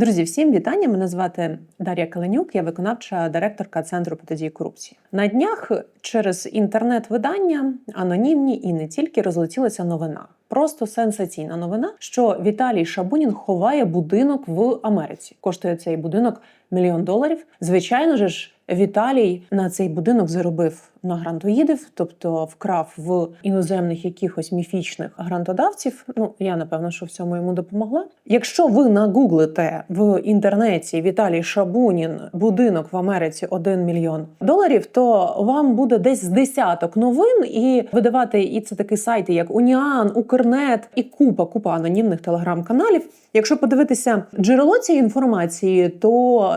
Друзі, всім вітання. Мене звати Дар'я Каленюк, я виконавча директорка Центру протидії корупції. На днях через інтернет-видання анонімні і не тільки розлетілася новина. Просто сенсаційна новина, що Віталій Шабунін ховає будинок в Америці. Коштує цей будинок мільйон доларів. Звичайно ж, Віталій на цей будинок заробив на грантоїдів, тобто вкрав в іноземних якихось міфічних грантодавців. Ну я напевно, що в цьому йому допомогла. Якщо ви нагуглите в інтернеті Віталій Шабунін будинок в Америці 1 мільйон доларів, то вам буде десь з десяток новин і видавати і це такі сайти, як Уніан, Укрнет і купа, купа анонімних телеграм-каналів. Якщо подивитися джерело цієї інформації, то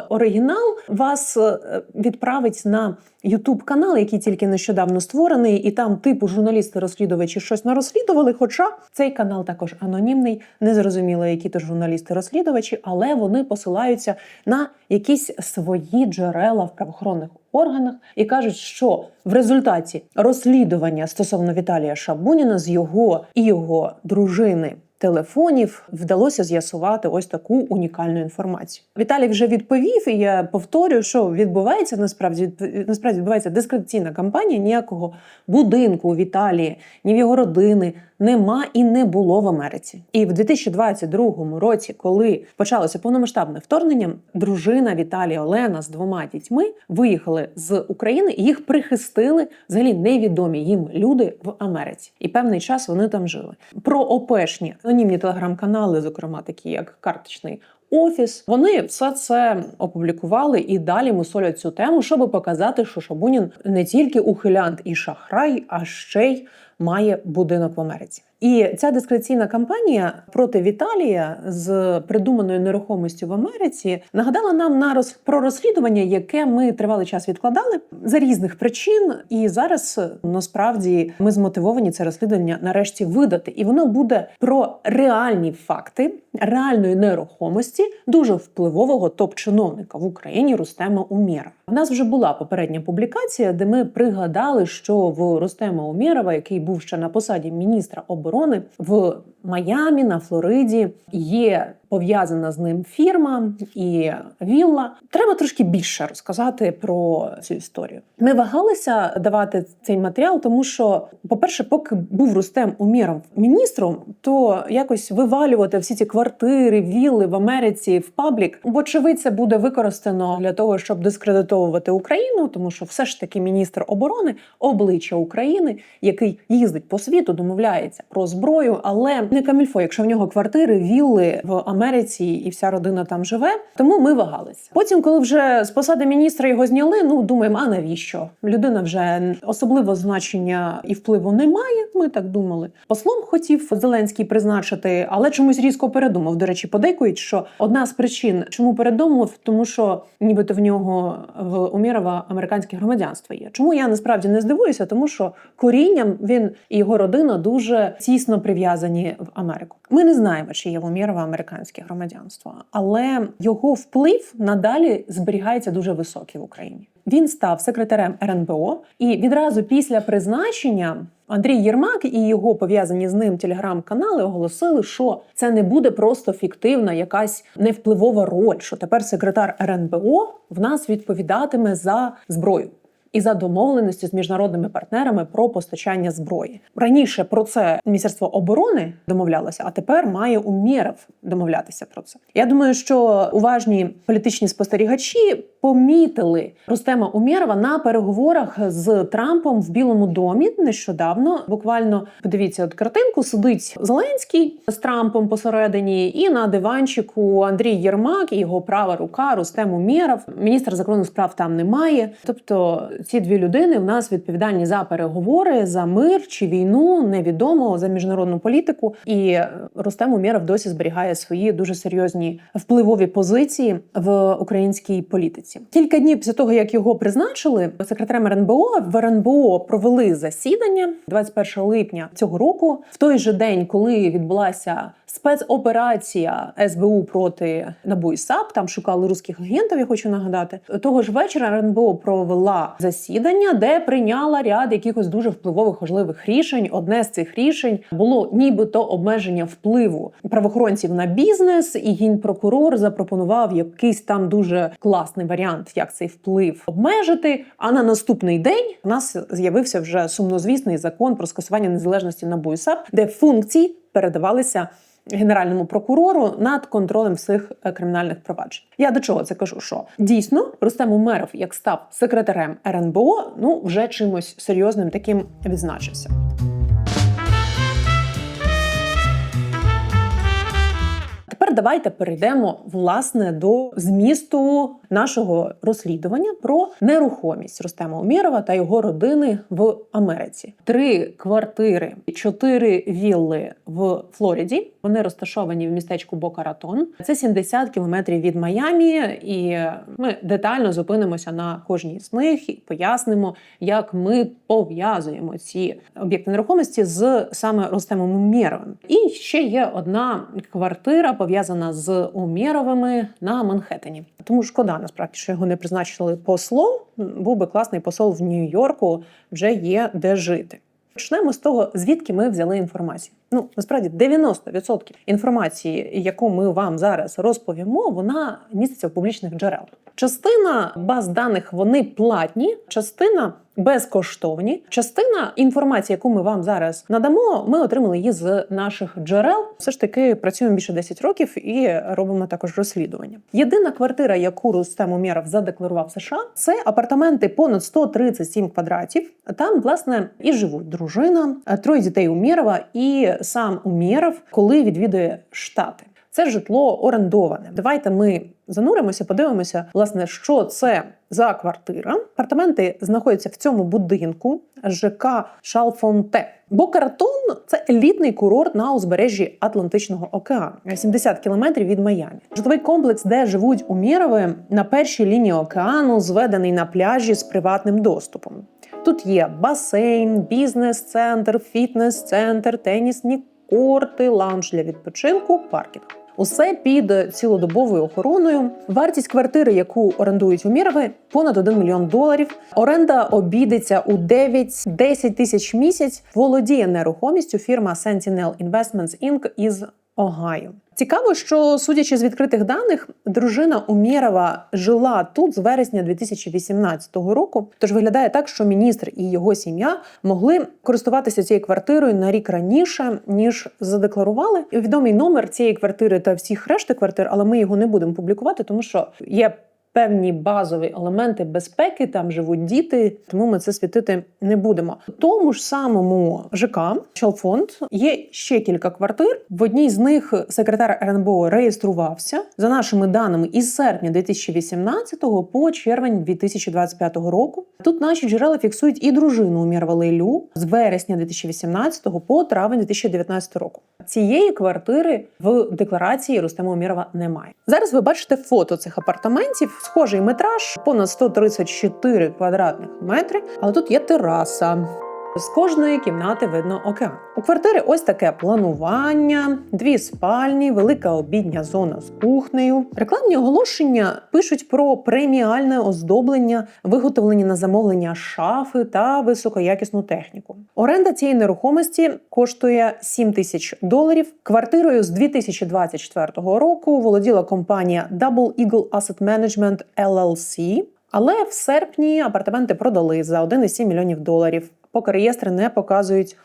оригінал вас е, відправить на Ютуб канал, який тільки нещодавно створений, і там типу журналісти-розслідувачі щось нарозслідували. Хоча цей канал також анонімний, незрозуміло, які то журналісти-розслідувачі, але вони посилаються на якісь свої джерела в правоохоронних органах і кажуть, що в результаті розслідування стосовно Віталія Шабуніна з його і його дружини. Телефонів вдалося з'ясувати ось таку унікальну інформацію. Віталій вже відповів, і я повторюю, що відбувається насправді насправді відбувається дискредитаційна кампанія. Ніякого будинку у Віталії, ні в його родини нема і не було в Америці. І в 2022 році, коли почалося повномасштабне вторгнення, дружина Віталія Олена з двома дітьми виїхали з України і їх прихистили взагалі невідомі їм люди в Америці. І певний час вони там жили. Про ОПЕшні анонімні телеграм-канали, зокрема такі як карточний. Офіс вони все це опублікували і далі мусолять цю тему, щоб показати, що Шабунін не тільки ухилянт і шахрай, а ще й має будинок в Америці. І ця дискреційна кампанія проти Віталія з придуманою нерухомістю в Америці нагадала нам на роз... про розслідування, яке ми тривалий час відкладали за різних причин. І зараз насправді ми змотивовані це розслідування нарешті видати, і воно буде про реальні факти реальної нерухомості дуже впливового топ-чиновника в Україні Рустема Умєра. В нас вже була попередня публікація, де ми пригадали, що в Рустема Умєрова, який був ще на посаді міністра оборони в Майамі на Флориді, є пов'язана з ним фірма і вілла. Треба трошки більше розказати про цю історію. Ми вагалися давати цей матеріал, тому що, по-перше, поки був Рустем Уміром міністром, то якось вивалювати всі ці квартири, вілли в Америці в паблік, вочевидь, це буде використано для того, щоб дискредитовувати Україну, тому що все ж таки міністр оборони, обличчя України, який їздить по світу, домовляється про зброю, але не камільфо, якщо в нього квартири, вілли в Америці, Америці і вся родина там живе. Тому ми вагалися. Потім, коли вже з посади міністра його зняли, ну думаємо, а навіщо? Людина вже особливо значення і впливу не має. Ми так думали. Послом хотів Зеленський призначити, але чомусь різко передумав. До речі, подейкують, що одна з причин, чому передумав, тому що нібито в нього в Умірова американське громадянство є. Чому я насправді не здивуюся, тому що корінням він і його родина дуже тісно прив'язані в Америку. Ми не знаємо, чи є в Умірова американське американське громадянство, але його вплив надалі зберігається дуже високий в Україні. Він став секретарем РНБО, і відразу після призначення Андрій Єрмак і його пов'язані з ним телеграм-канали оголосили, що це не буде просто фіктивна, якась невпливова роль. Що тепер секретар РНБО в нас відповідатиме за зброю і за домовленості з міжнародними партнерами про постачання зброї. Раніше про це Міністерство оборони домовлялося, а тепер має Умєров домовлятися про це. Я думаю, що уважні політичні спостерігачі помітили Рустема Умєрова на переговорах з Трампом в Білому домі нещодавно. Буквально подивіться, от картинку сидить Зеленський з Трампом посередині, і на диванчику Андрій Єрмак і його права рука Рустем Умєров. Міністр закордонних справ там немає. Тобто ці дві людини в нас відповідальні за переговори, за мир чи війну, невідомо за міжнародну політику. І Рустем Умєров досі зберігає свої дуже серйозні впливові позиції в українській політиці. Кілька днів після того, як його призначили секретарем РНБО, в РНБО провели засідання 21 липня цього року, в той же день, коли відбулася спецоперація СБУ проти НАБУ і САП. Там шукали русських агентів. Я хочу нагадати. Того ж вечора РНБО провела засідання, де прийняла ряд якихось дуже впливових важливих рішень. Одне з цих рішень було нібито обмеження впливу правоохоронців на бізнес, і генпрокурор запропонував якийсь там дуже класний варіант, як цей вплив обмежити. А на наступний день у нас з'явився вже сумнозвісний закон про скасування незалежності НАБУ і САП, де функції передавалися. Генеральному прокурору над контролем всіх е, кримінальних проваджень. Я до чого це кажу? Що дійсно Рустем Умеров, як став секретарем РНБО, ну вже чимось серйозним таким відзначився. Тепер давайте перейдемо власне до змісту нашого розслідування про нерухомість Рустема Умірова та його родини в Америці. Три квартири, чотири вілли в Флориді. Вони розташовані в містечку Бока-Ратон. Це 70 кілометрів від Майамі, і ми детально зупинимося на кожній з них і пояснимо, як ми пов'язуємо ці об'єкти нерухомості з саме Рустемом Умєровим. І ще є одна квартира пов'язана з Умєровими на Манхеттені. Тому шкода насправді, що його не призначили послом. Був би класний посол в Нью-Йорку, вже є де жити. Почнемо з того, звідки ми взяли інформацію. Ну насправді 90% інформації, яку ми вам зараз розповімо, вона міститься в публічних джерелах. Частина баз даних вони платні, частина безкоштовні. Частина інформації, яку ми вам зараз надамо, ми отримали її з наших джерел. Все ж таки працюємо більше 10 років і робимо також розслідування. Єдина квартира, яку Рустем Умєров задекларував США, це апартаменти понад 137 квадратів. Там власне і живуть дружина, троє дітей Умєрова і сам Умєров, коли відвідує штати. Це житло орендоване. Давайте ми зануримося, подивимося, власне, що це за квартира. Апартаменти знаходяться в цьому будинку ЖК Шалфонте. Бокаратон це елітний курорт на узбережжі Атлантичного океану, 70 кілометрів від Майамі. Житловий комплекс, де живуть Умірови, на першій лінії океану, зведений на пляжі з приватним доступом. Тут є басейн, бізнес-центр, фітнес-центр, тенісні корти, лаунж для відпочинку, паркінг. Усе під цілодобовою охороною. Вартість квартири, яку орендують у Умірови, понад 1 мільйон доларів. Оренда обійдеться у 9-10 тисяч місяць. Володіє нерухомістю фірма Sentinel Investments Inc. із Огайо. Цікаво, що судячи з відкритих даних, дружина Умєрова жила тут з вересня 2018 року. Тож виглядає так, що міністр і його сім'я могли користуватися цією квартирою на рік раніше ніж задекларували. Відомий номер цієї квартири та всіх решти квартир, але ми його не будемо публікувати, тому що є. Певні базові елементи безпеки, там живуть діти, тому ми це світити не будемо. Тому ж самому ЖК Чалфонд є ще кілька квартир. В одній з них секретар РНБО реєструвався за нашими даними із серпня 2018 по червень 2025 року. Тут наші джерела фіксують і дружину Умєрова Лейлю з вересня 2018 по травень 2019 року. Цієї квартири в декларації Рустема Умєрова немає. Зараз ви бачите фото цих апартаментів. Схожий метраж понад 134 квадратних метри, але тут є тераса. З кожної кімнати видно океан. У квартири ось таке планування, дві спальні, велика обідня зона з кухнею. Рекламні оголошення пишуть про преміальне оздоблення, виготовлені на замовлення шафи та високоякісну техніку. Оренда цієї нерухомості коштує 7 тисяч доларів. Квартирою з 2024 року володіла компанія Double Eagle Asset Management LLC, але в серпні апартаменти продали за 1,7 мільйонів доларів поки реєстри не показують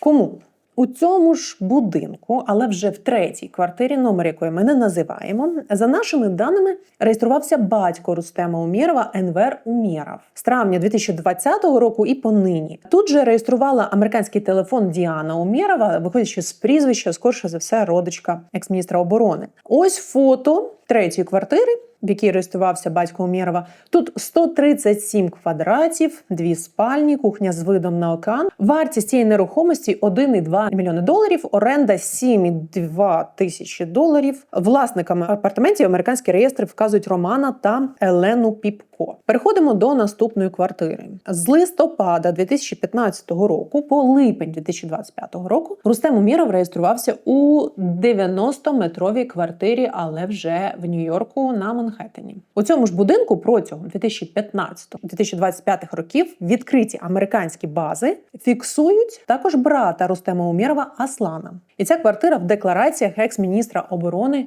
кому. У цьому ж будинку, але вже в третій квартирі, номер якої ми не називаємо, за нашими даними реєструвався батько Рустема Умєрова Енвер Умєров з травня 2020 року і понині. Тут же реєструвала американський телефон Діана Умєрова, виходячи з прізвища, скорше за все, родичка екс-міністра оборони. Ось фото третьої квартири в якій реєструвався батько Умєрова. Тут 137 квадратів, дві спальні, кухня з видом на океан. Вартість цієї нерухомості 1,2 мільйони доларів, оренда 7,2 тисячі доларів. Власниками апартаментів американські реєстри вказують Романа та Елену Піпко. Легко. Переходимо до наступної квартири. З листопада 2015 року по липень 2025 року Рустем Уміров реєструвався у 90-метровій квартирі, але вже в Нью-Йорку на Манхеттені. У цьому ж будинку протягом 2015-2025 років відкриті американські бази фіксують також брата Рустема Умірова Аслана. І ця квартира в деклараціях екс-міністра оборони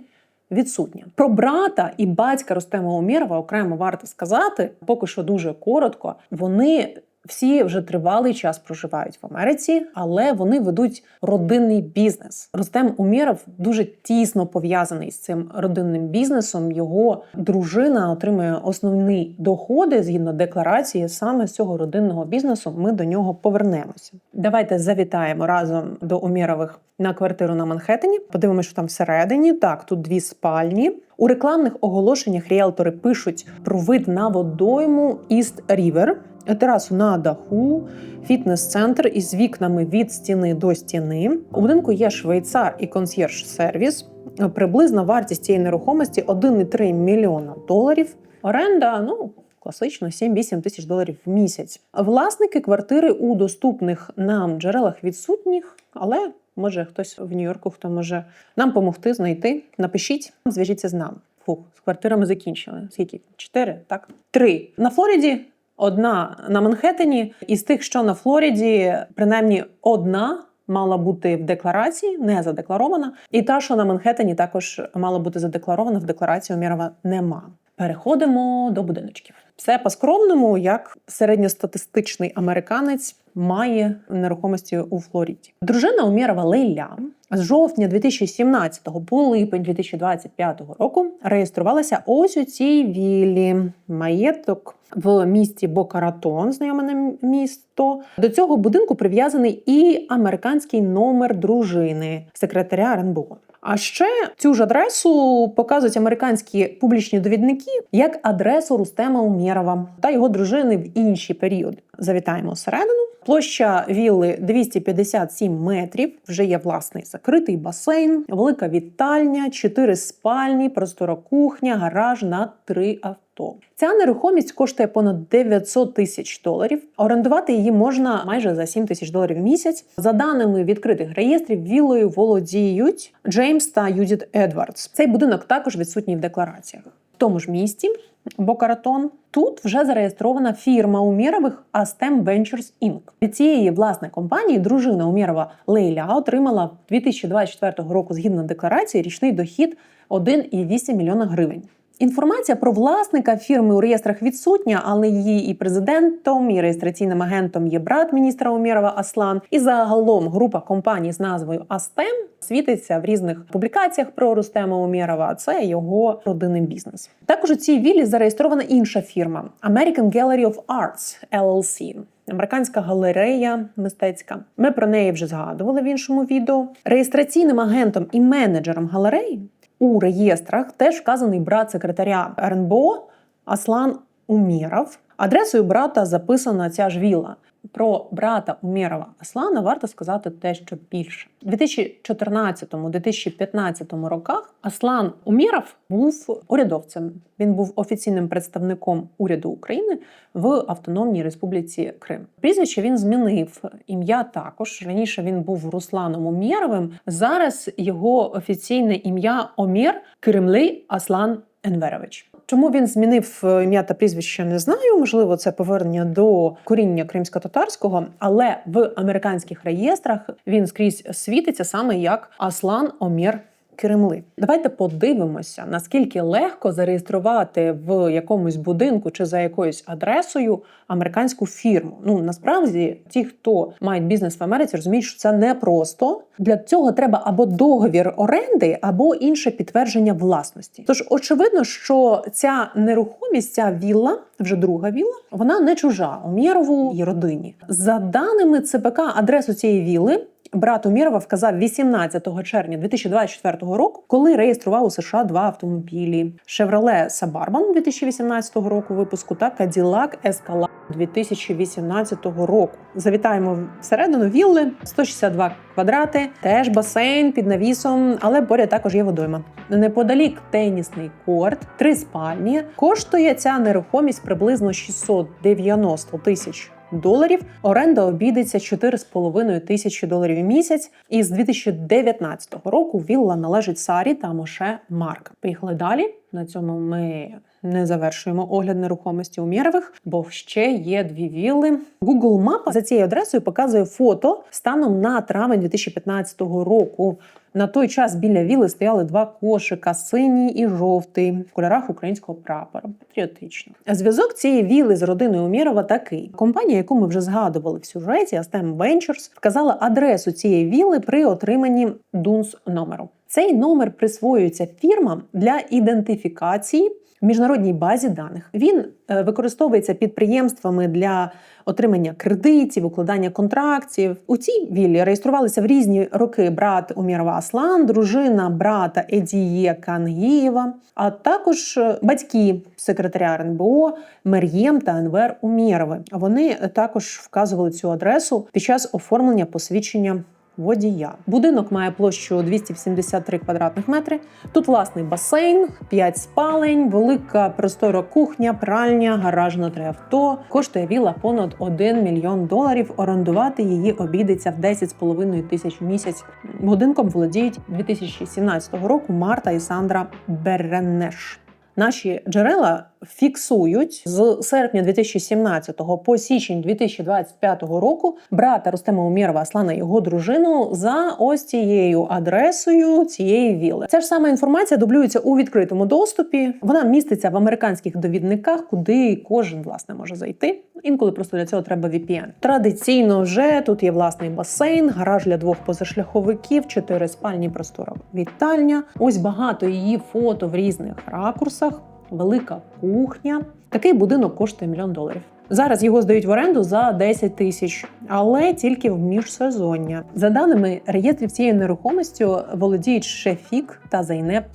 відсутня. Про брата і батька Рустема Умірова окремо варто сказати, поки що дуже коротко. Вони всі вже тривалий час проживають в Америці, але вони ведуть родинний бізнес. Рустем Уміров дуже тісно пов'язаний з цим родинним бізнесом. Його дружина отримує основні доходи згідно декларації саме з цього родинного бізнесу. Ми до нього повернемося. Давайте завітаємо разом до Умірових на квартиру на Манхеттені. Подивимося, що там всередині. Так, тут дві спальні. У рекламних оголошеннях ріелтори пишуть про вид на водойму Іст Рівер, терасу на даху, фітнес-центр із вікнами від стіни до стіни. У будинку є швейцар і консьєрж-сервіс. Приблизна вартість цієї нерухомості 1,3 мільйона доларів. Оренда, ну. Класично 7-8 тисяч доларів в місяць. Власники квартири у доступних нам джерелах відсутніх, але може хтось в Нью-Йорку, хто може нам допомогти знайти. Напишіть, зв'яжіться з нами. Фух, з квартирами закінчили. Скільки? Чотири? Так? Три. На Флориді одна на Манхеттені. Із тих, що на Флориді, принаймні одна. Мала бути в декларації, не задекларована, і та, що на Манхеттені, також мала бути задекларована в декларації Умірова нема. Переходимо до будиночків. Все по-скромному, як середньостатистичний американець має нерухомості у Флориді. Дружина Умірова Лейля з жовтня 2017 по липень 2025 року реєструвалася ось у цій віллі. Маєток в місті Бокаратон, знайоме місто. До цього будинку прив'язаний і американський номер дружини секретаря РНБО. А ще цю ж адресу показують американські публічні довідники як адресу Рустема Умєрова та його дружини в інші періоди. Завітаємо всередину. Площа вілли 257 метрів. Вже є власний закритий басейн, велика вітальня, 4 спальні, простора кухня, гараж на 3 авто. Ця нерухомість коштує понад 900 тисяч доларів. Орендувати її можна майже за 7 тисяч доларів в місяць. За даними відкритих реєстрів, віллою володіють Джеймс та Юдіт Едвардс. Цей будинок також відсутній в деклараціях. В тому ж місті Бокаратон. Тут вже зареєстрована фірма Умєрових Astem Ventures Inc. Від цієї власне компанії дружина Умєрова Лейля отримала 2024 року згідно декларації річний дохід 1,8 мільйона гривень. Інформація про власника фірми у реєстрах відсутня, але її і президентом, і реєстраційним агентом є брат міністра Умєрова Аслан. І загалом група компаній з назвою Астем світиться в різних публікаціях про Рустема Умєрова. Це його родинний бізнес. Також у цій віллі зареєстрована інша фірма American Gallery of Arts LLC. Американська галерея мистецька. Ми про неї вже згадували в іншому відео. Реєстраційним агентом і менеджером галереї у реєстрах теж вказаний брат секретаря РНБО Аслан Уміров. Адресою брата записана ця ж віла. Про брата Умєрова Аслана варто сказати те, що більше. У 2014-2015 роках Аслан Умєров був урядовцем. Він був офіційним представником уряду України в Автономній Республіці Крим. Прізвище він змінив ім'я також. Раніше він був Русланом Умєровим. Зараз його офіційне ім'я Омір Кремли Аслан Енверович. Чому він змінив е, ім'я та прізвище, не знаю. Можливо, це повернення до коріння кримсько-татарського, але в американських реєстрах він скрізь світиться саме як Аслан Омір Кремли. Давайте подивимося, наскільки легко зареєструвати в якомусь будинку чи за якоюсь адресою американську фірму. Ну насправді, ті, хто мають бізнес в Америці, розуміють, що це непросто. Для цього треба або договір оренди, або інше підтвердження власності. Тож очевидно, що ця нерухомість, ця вілла, вже друга вілла, вона не чужа Умєрову і родині. За даними ЦПК, адресу цієї вілли брат Умірова вказав 18 червня 2024 року, коли реєстрував у США два автомобілі: Chevrolet Suburban 2018 року випуску та Cadillac Escalade 2018 року. Завітаємо всередину вілли 162 квадрати, теж басейн під навісом, але поряд також є водойма. Неподалік тенісний корт, три спальні. Коштує ця нерухомість приблизно 690 тисяч. Доларів оренда обійдеться 4,5 тисячі доларів в місяць. І з 2019 року вілла належить Сарі та Моше Марк. Поїхали далі. На цьому ми не завершуємо огляд нерухомості у Мєрових, бо ще є дві вілли. Google мапа за цією адресою показує фото станом на травень 2015 року. На той час біля віли стояли два кошика синій і жовтий в кольорах українського прапора. Патріотично. Зв'язок цієї віли з родиною Умірова такий: компанія, яку ми вже згадували в сюжеті, Astem Ventures, вказала адресу цієї віли при отриманні дунс номеру. Цей номер присвоюється фірмам для ідентифікації в міжнародній базі даних. Він е, використовується підприємствами для отримання кредитів, укладання контрактів. У цій віллі реєструвалися в різні роки брат Умірова Аслан, дружина брата Едіє Кангієва, а також е, батьки секретаря РНБО Мер'єм та Енвер Умєрови. Вони також вказували цю адресу під час оформлення посвідчення водія. Будинок має площу 273 квадратних метри. Тут власний басейн, 5 спалень, велика простора кухня, пральня, гараж на три авто. Коштує віла понад 1 мільйон доларів. Орендувати її обійдеться в 10,5 тисяч в місяць. Будинком володіють 2017 року Марта і Сандра Беренеш. Наші джерела фіксують з серпня 2017 по січень 2025 року брата Рустема Умєрова Аслана його дружину за ось цією адресою цієї віли. Ця ж сама інформація дублюється у відкритому доступі. Вона міститься в американських довідниках, куди кожен власне може зайти. Інколи просто для цього треба VPN. Традиційно вже тут є власний басейн, гараж для двох позашляховиків, чотири спальні простора вітальня. Ось багато її фото в різних ракурсах. Велика кухня. Такий будинок коштує мільйон доларів. Зараз його здають в оренду за 10 тисяч, але тільки в міжсезоння. За даними реєстрів цією нерухомістю володіють Шефік та Зайнеп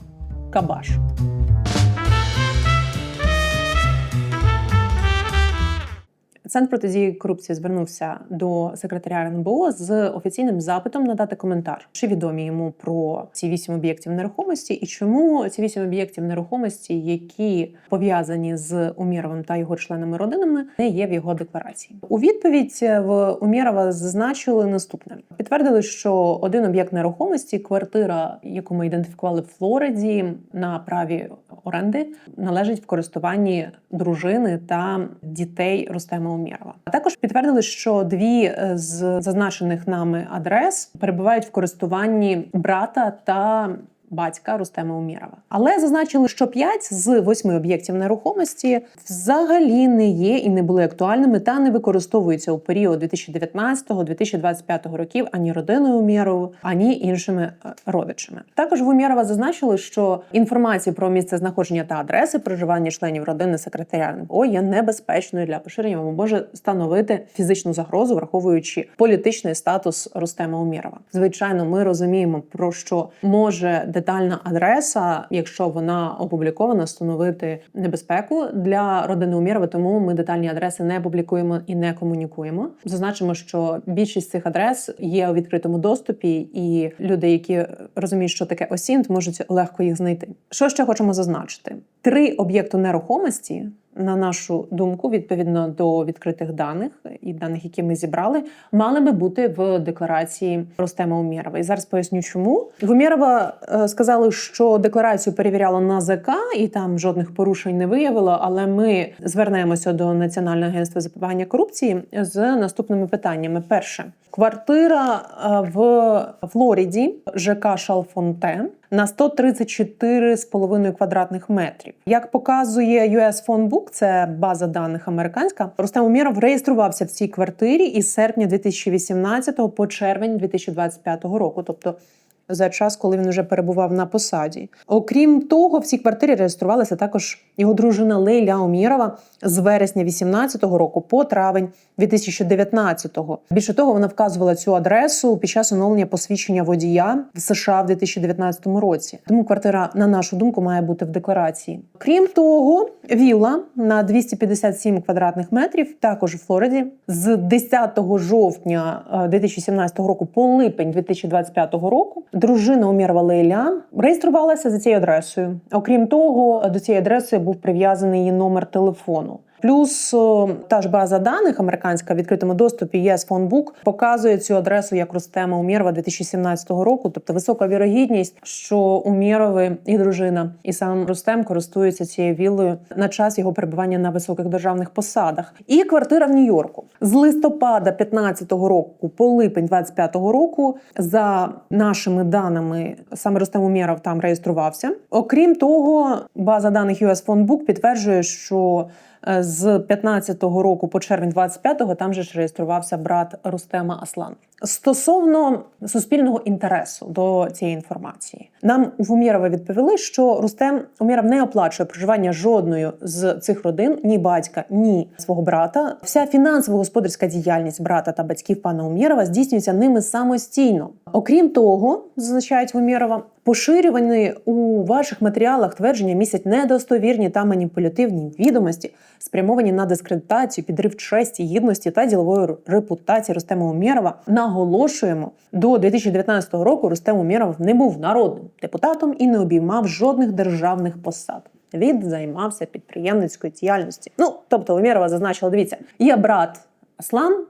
Кабаш. Центр протидії корупції звернувся до секретаря РНБО з офіційним запитом надати коментар, чи відомі йому про ці вісім об'єктів нерухомості, і чому ці вісім об'єктів нерухомості, які пов'язані з Умєровим та його членами родинами, не є в його декларації. У відповідь в Умєрова зазначили наступне: підтвердили, що один об'єкт нерухомості, квартира, яку ми ідентифікували в Флориді на праві оренди, належить в користуванні дружини та дітей Рустема Умєрова. А також підтвердили, що дві з зазначених нами адрес перебувають в користуванні брата та батька Рустема Умєрова. Але зазначили, що 5 з 8 об'єктів нерухомості взагалі не є і не були актуальними та не використовуються у період 2019-2025 років ані родиною Умєрову, ані іншими е, родичами. Також в Умєрова зазначили, що інформація про місце знаходження та адреси проживання членів родини секретаря РНБО є небезпечною для поширення, може становити фізичну загрозу, враховуючи політичний статус Рустема Умєрова. Звичайно, ми розуміємо про що може детальна адреса, якщо вона опублікована, становити небезпеку для родини Умірова, тому ми детальні адреси не публікуємо і не комунікуємо. Зазначимо, що більшість цих адрес є у відкритому доступі, і люди, які розуміють, що таке осінт, можуть легко їх знайти. Що ще хочемо зазначити? Три об'єкти нерухомості. На нашу думку, відповідно до відкритих даних і даних, які ми зібрали, мали би бути в декларації Ростема Умєрова. І зараз поясню, чому в Умєрова е, сказали, що декларацію перевіряла НАЗК і там жодних порушень не виявило. Але ми звернемося до Національного агентства запобігання корупції з наступними питаннями: перше. Квартира е, в Флориді ЖК Шалфонтен на 134,5 квадратних метрів. Як показує US Phone Book, це база даних американська, Рустем Уміров реєструвався в цій квартирі із серпня 2018 по червень 2025 року, тобто за час, коли він вже перебував на посаді. Окрім того, в цій квартирі реєструвалася також його дружина Лейля Омірова з вересня 18-го року по травень 2019-го. Більше того, вона вказувала цю адресу під час оновлення посвідчення водія в США в 2019 році. Тому квартира, на нашу думку, має бути в декларації. Крім того, Вілла на 257 квадратних метрів, також у Флориді, з 10 жовтня е, 2017 року по липень 2025 року. Дружина Умірва Лейля реєструвалася за цією адресою. Окрім того, до цієї адреси був прив'язаний її номер телефону. Плюс та ж база даних американська в відкритому доступі Phone Book показує цю адресу як Рустема Умєрова 2017 року. Тобто висока вірогідність, що Умєрови і дружина, і сам Рустем користуються цією віллою на час його перебування на високих державних посадах. І квартира в Нью-Йорку з листопада 15-го року по липень 25-го року, за нашими даними, саме Рустем Умєров там реєструвався. Окрім того, база даних US Book підтверджує, що з 15-го року по червень 25-го там же ж реєструвався брат Рустема Аслан. Стосовно суспільного інтересу до цієї інформації, нам в Умєрова відповіли, що Рустем Умєров не оплачує проживання жодної з цих родин, ні батька, ні свого брата. Вся фінансово-господарська діяльність брата та батьків пана Умєрова здійснюється ними самостійно. Окрім того, зазначають в Умєрова, поширювані у ваших матеріалах твердження містять недостовірні та маніпулятивні відомості, спрямовані на дискредитацію, підрив честі, гідності та ділової репутації Рустема Умєрова. Наголошуємо, до 2019 року Рустем Умєров не був народним депутатом і не обіймав жодних державних посад. Він займався підприємницькою діяльністю. Ну тобто, Умєрова зазначила: дивіться, є брат Аслан.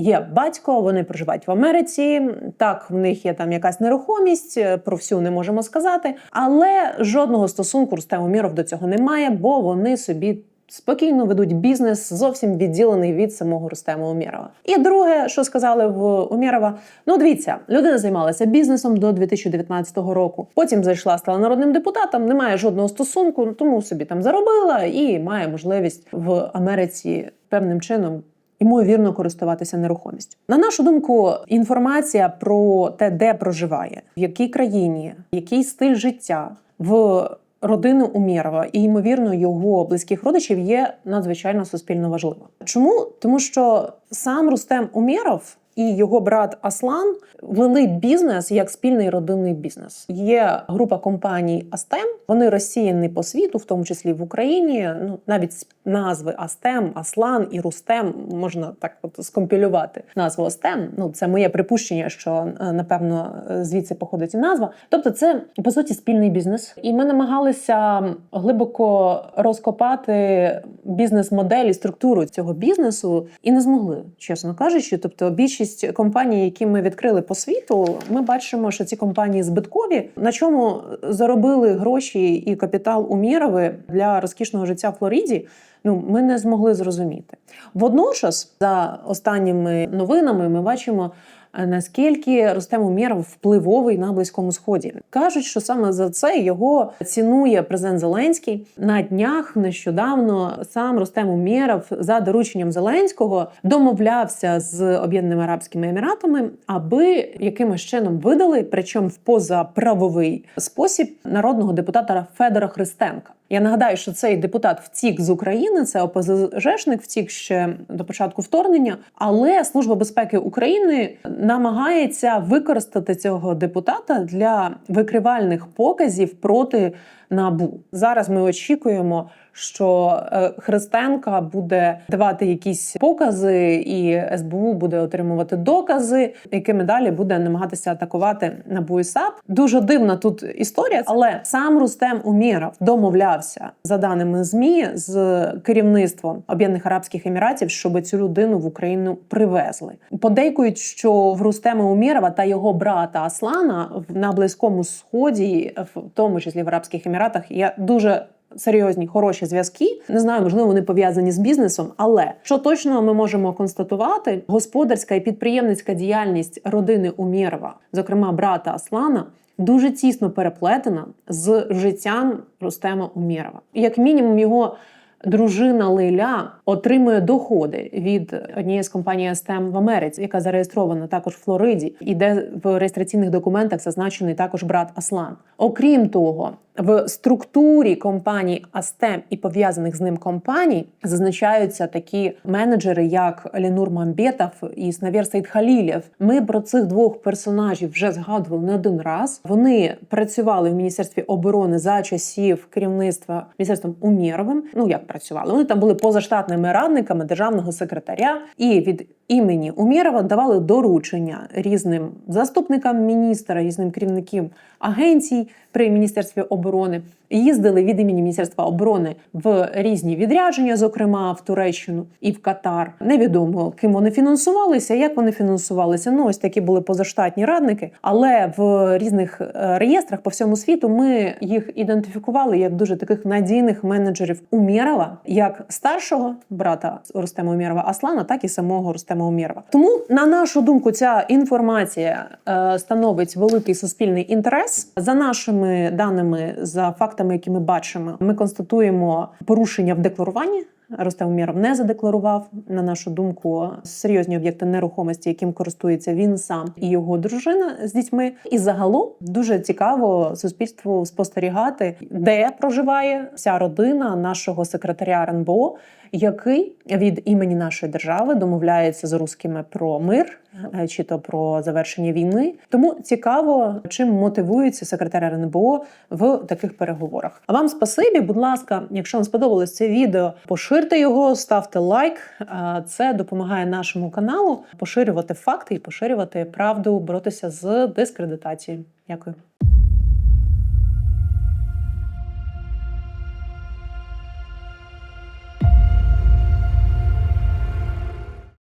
Є батько, вони проживають в Америці. Так, в них є там якась нерухомість, е, про всю не можемо сказати. Але жодного стосунку Рустем Уміров до цього немає, бо вони собі спокійно ведуть бізнес, зовсім відділений від самого Рустема Умєрова. І друге, що сказали в Умєрова, ну дивіться, людина займалася бізнесом до 2019 року. Потім зайшла, стала народним депутатом, немає жодного стосунку, тому собі там заробила і має можливість в Америці певним чином ймовірно користуватися нерухомістю. На нашу думку, інформація про те, де проживає, в якій країні, який стиль життя в родини Умєрова і ймовірно його близьких родичів є надзвичайно суспільно важлива. Чому тому, що сам Рустем Умєров і його брат Аслан вели бізнес як спільний родинний бізнес. Є група компаній Астем. Вони розсіяні по світу, в тому числі в Україні. Ну навіть назви Астем, Аслан і Рустем можна так от скомпілювати назву Астем. Ну це моє припущення, що е, напевно звідси походить і назва. Тобто, це по суті спільний бізнес, і ми намагалися глибоко розкопати бізнес-модель і структуру цього бізнесу, і не змогли, чесно кажучи. Тобто, більшість компаній, які ми відкрили по світу, ми бачимо, що ці компанії збиткові, на чому заробили гроші і капітал Умірови для розкішного життя в Флориді. Ну, ми не змогли зрозуміти. Водночас, за останніми новинами, ми бачимо. Наскільки Рустем Умєров впливовий на близькому сході кажуть, що саме за це його цінує президент Зеленський на днях. Нещодавно сам Рустем Умєров за дорученням Зеленського домовлявся з Об'єднаними Арабськими Еміратами, аби якимось чином видали, причому в позаправовий спосіб народного депутата Федора Христенка. Я нагадаю, що цей депутат втік з України, це ОПЗЖшник, втік ще до початку вторгнення. Але Служба безпеки України намагається використати цього депутата для викривальних показів проти набу. Зараз ми очікуємо, що е, Христенка буде давати якісь покази, і СБУ буде отримувати докази, якими далі буде намагатися атакувати НАБУ і САП. Дуже дивна тут історія, але сам Рустем Умєров домовлявся за даними змі з керівництвом Об'єднаних Арабських Еміратів, щоб цю людину в Україну привезли. Подейкують, що в Рустема Умєрова та його брата Аслана на близькому сході, в тому числі в Арабських Еміратах, є дуже серйозні хороші зв'язки. Не знаю, можливо, вони пов'язані з бізнесом. Але що точно ми можемо констатувати, господарська і підприємницька діяльність родини Умєрова, зокрема брата Аслана. Дуже тісно переплетена з життям Рустема Умєрова. Як мінімум, його дружина Лейля отримує доходи від однієї з компаній Астем в Америці, яка зареєстрована також в Флориді, і де в реєстраційних документах зазначений також брат Аслан. Окрім того, в структурі компаній Астем і пов'язаних з ним компаній зазначаються такі менеджери, як Ленур Мамбетов і Снавєр Сейдхалілєв. Ми про цих двох персонажів вже згадували не один раз. Вони працювали в міністерстві оборони за часів керівництва міністерством Умєровим. Ну як працювали? Вони там були позаштатними радниками державного секретаря і від імені Умєрова давали доручення різним заступникам міністра, різним керівникам агенцій при міністерстві оборони. Їздили від імені Міністерства оборони в різні відрядження, зокрема в Туреччину і в Катар. Невідомо ким вони фінансувалися, як вони фінансувалися. Ну ось такі були позаштатні радники. Але в різних е, реєстрах по всьому світу ми їх ідентифікували як дуже таких надійних менеджерів Умєрова, як старшого брата Рустема Умєрова Аслана, так і самого Рустема Умєрова. Тому, на нашу думку, ця інформація е, становить великий суспільний інтерес. За нашими даними, за фактами, які ми бачимо, ми констатуємо порушення в декларуванні. Ростев Міров не задекларував, на нашу думку, серйозні об'єкти нерухомості, яким користується він сам і його дружина з дітьми. І загалом дуже цікаво суспільству спостерігати, де проживає вся родина нашого секретаря РНБО, який від імені нашої держави домовляється з рускими про мир е, чи то про завершення війни. Тому цікаво, чим мотивується секретар РНБО в таких переговорах. А вам спасибі, будь ласка, якщо вам сподобалось це відео, поширте його, ставте лайк. Е, Це допомагає нашому каналу поширювати факти і поширювати правду, боротися з дискредитацією. Дякую.